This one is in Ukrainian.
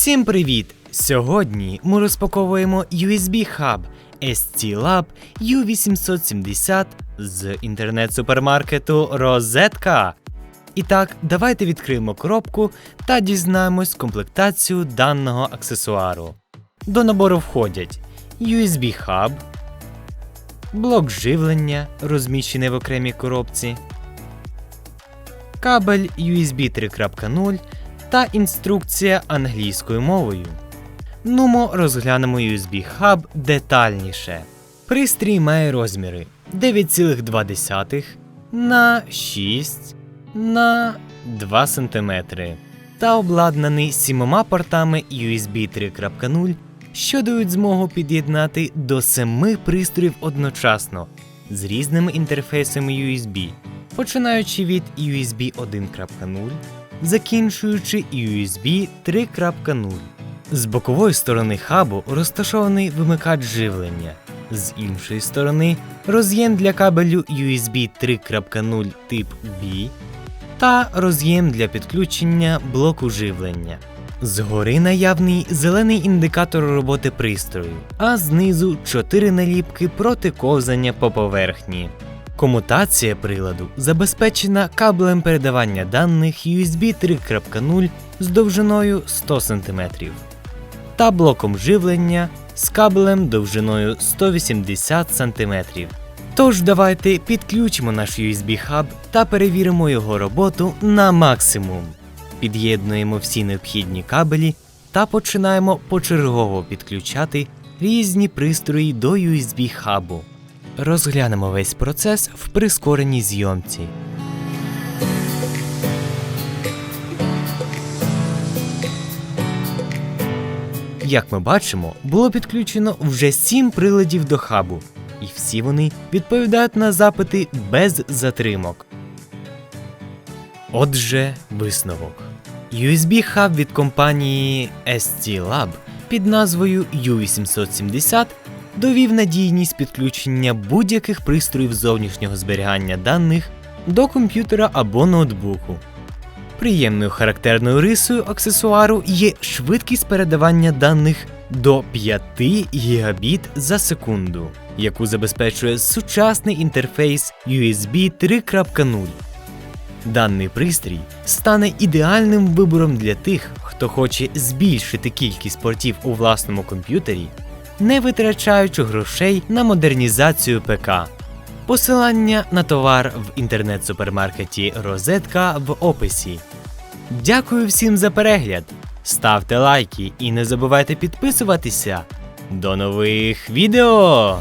Всім привіт! Сьогодні ми розпаковуємо USB хаб ST Lab U870 з інтернет-супермаркету Розетка. І так, давайте відкриємо коробку та дізнаємось комплектацію даного аксесуару. До набору входять USB хаб, блок живлення, розміщений в окремій коробці, кабель USB 3.0 та інструкція англійською мовою. Нумо розглянемо USB Hub детальніше. Пристрій має розміри 9,2 на 6 на 2 см та обладнаний сімома портами USB 3.0, що дають змогу під'єднати до 7 пристроїв одночасно з різними інтерфейсами USB, починаючи від USB 1.0 закінчуючи USB 3.0. З бокової сторони хабу розташований вимикач живлення, з іншої сторони роз'єм для кабелю USB 3.0 тип B та роз'єм для підключення блоку живлення. Згори наявний зелений індикатор роботи пристрою, а знизу 4 наліпки проти ковзання по поверхні. Комутація приладу забезпечена кабелем передавання даних USB 3.0 з довжиною 100 см та блоком живлення з кабелем довжиною 180 см. Тож давайте підключимо наш USB хаб та перевіримо його роботу на максимум. Під'єднуємо всі необхідні кабелі та починаємо почергово підключати різні пристрої до USB хабу. Розглянемо весь процес в прискореній зйомці. Як ми бачимо, було підключено вже 7 приладів до хабу, і всі вони відповідають на запити без затримок. Отже, висновок. USB хаб від компанії ST Lab під назвою U870 довів надійність підключення будь-яких пристроїв зовнішнього зберігання даних до комп'ютера або ноутбуку. Приємною характерною рисою аксесуару є швидкість передавання даних до 5 Гбіт за секунду, яку забезпечує сучасний інтерфейс USB 3.0. Даний пристрій стане ідеальним вибором для тих, хто хоче збільшити кількість портів у власному комп'ютері не витрачаючи грошей на модернізацію ПК. Посилання на товар в інтернет-супермаркеті Розетка в описі. Дякую всім за перегляд. Ставте лайки і не забувайте підписуватися. До нових відео!